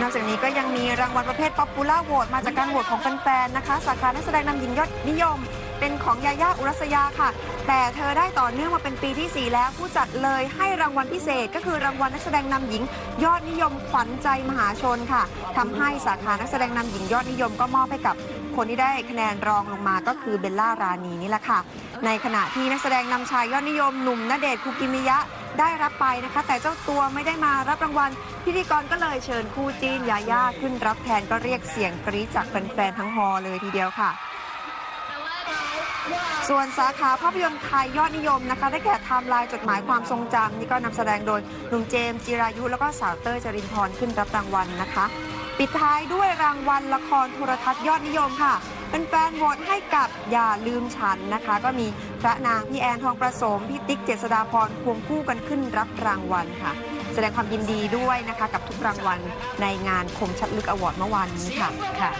นอกจากนี้ก็ยังมีรางวัลประเภท Popular Vote มาจากการโหวตของแฟนๆนะคะ สาขานักแสดงนำหญิงยอดนิยม เป็นของยาย่าอุรัสยาค่ะ แต่เธอได้ต่อเนื่องมาเป็นปีที่ 4 แล้วผู้จัดเลยให้รางวัลพิเศษ ก็คือรางวัลนักแสดงนำหญิง ยอดนิยมขวัญใจมหาชนค่ะทำให้สาขานักแสดงนำหญิงยอดนิยมก็มอบให้กับคนที่ได้คะแนนรองลงมาก็คือเบลล่ารานีนี่แหละค่ะ ในขณะที่นักแสดงนำชายยอดนิยมหนุ่มณเดชน์คุกิมิยะ ได้รับไปนะคะ แต่เจ้าตัวไม่ได้มารับรางวัล พิธีกรก็เลยเชิญคู่จีนยาย่าขึ้นรับแทนก็เรียกเสียงกรี๊ดจากแฟนๆทั้งฮอเลยทีเดียวค่ะ ส่วนสาขาภาพยนตร์ไทยยอดนิยมนะคะ ได้แก่ไทม์ไลน์จดหมายความทรงจำนี่ก็นำแสดงโดยหนุ่มเจมส์จิรายุ แล้วก็สาวเต้ยจรินพรขึ้นรับรางวัลนะคะ ปิดท้ายด้วยรางวัลละครโทรทัศน์ยอดนิยมค่ะ แฟนๆโหวตให้กับอย่าลืมฉันนะคะ ก็มีพระนางพี่แอนทองประสมพี่ติ๊กเจษดาพรควงคู่กันขึ้นรับรางวัลค่ะ แสดงความยินดีด้วยนะคะ กับทุกรางวัลในงานคมชัดลึกอวอร์ดเมื่อวานนี้ค่ะค่ะ